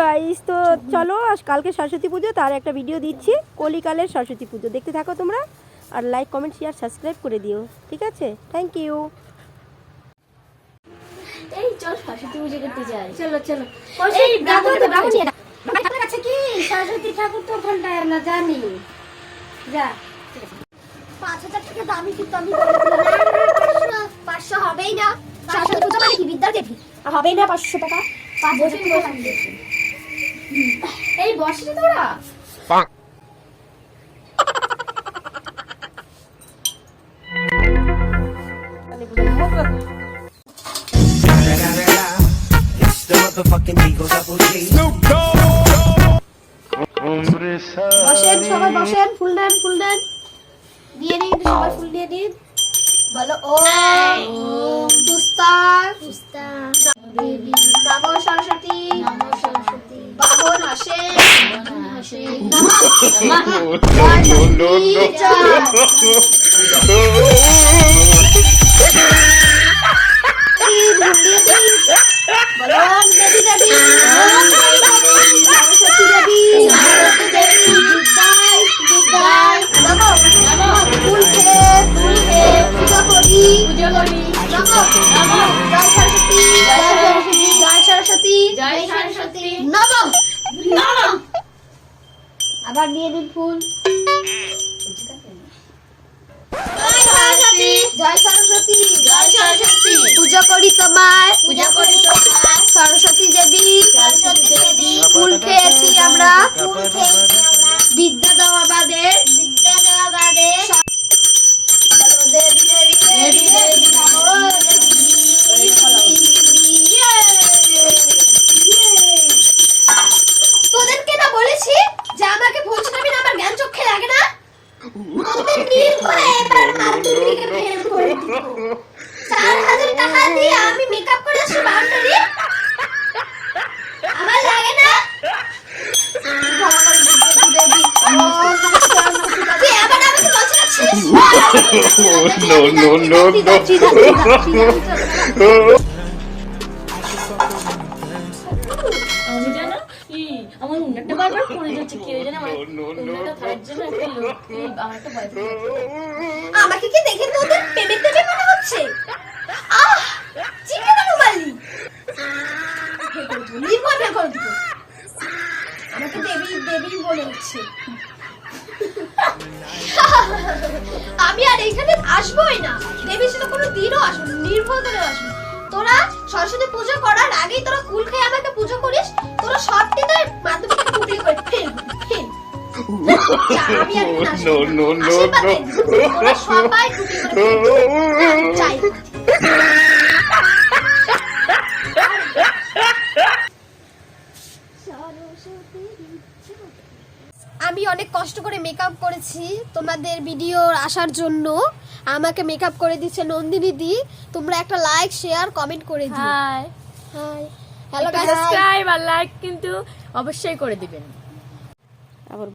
Guys তো চলো আজ কালকে সরস্বতী পুজো তার একটা ভিডিও দিচ্ছি কলিকালের সরস্বতী পুজো। দেখতে থাকো তোমরা আর লাইক কমেন্ট শেয়ার সাবস্ক্রাইব করে দিও ঠিক আছে? থ্যাংক ইউ এই চল সরস্বতী পুজো করতে যাই। চলো চলো। এই ব্রাহ্মণ তো ব্রাহ্মণ। কি? সরস্বতী ঠাকুর তো ওখানটায় আমরা জানি। যা। পাঁচ হাজার টাকা দামি কিন্তু আমি পাঁচশো হবেই না। সরস্বতী পুজো মানে কি? হবেই না পাঁচশো টাকা। পাঁচ হাজার টাকা। এই বসে তোরা. বসেন সবাই বসেন ফুল দেন ফুল দেন। দিয়ে সবাই ফুল দিয়ে নিন বলো ও দুস্তার দেবী নমো সরস্বতী বাহন হাসে হাসে no no বলুন দেবী দেবী সরস্বতী দেবী সরস্বতী দেবী বিদ্যায় বিদ্যায় নমো নমো ফুল খেয়ে ফুল খেয়ে পূজা করি নমো নমো জয় সরস্বতী জয় সরস্বতী জয় সরস্বতী নমো নমো আবার দিয়ে দিন ফুল। জয় সরস্বতী। জয় সরস্বতী। পূজা করি তোমায়। পূজা করি তোমায়। সরস্বতী দেবী। সরস্বতী দেবী। ফুল খেয়েছি আমরা। ফুল খেয়েছি। 4000 টাকা দিয়ে আমি মেকআপ করে আসি বাউন্ডারি আমার লাগে না। no, no, no, no. বারবার পড়ে যাচ্ছে কে জানে আমার জন্য একটা লোক আমার একটা বয়ফ্রেন্ড আমাকে কি দেখে তোদের মনে হচ্ছে? আহ চিকেন রুমালি নির্ভর না করে দিব আমাকে দেবী দেবী বলে হচ্ছে আমি আর এখানে আসবোই না। দেবী সেটা কোনো দিনও আসব নির্ভর করে আসব তোরা সরস্বতী পুজো করার আগেই তোরা কুল খেয়ে আমাকে পুজো করিস তোরা মাধ্যমিকে করে ফেল ফেল আমি আর না। দে। তোরা সবাই টুটি করে ফেল। চাই আমি অনেক কষ্ট করে মেকআপ করেছি তোমাদের ভিডিও আসার জন্য আমাকে মেকআপ করে দিচ্ছে নন্দিনী দি। তোমরা একটা লাইক শেয়ার কমেন্ট করে দিও। হাই হাই হ্যালো সাবস্ক্রাইব আর লাইক কিন্তু অবশ্যই করে দিবেন। আবার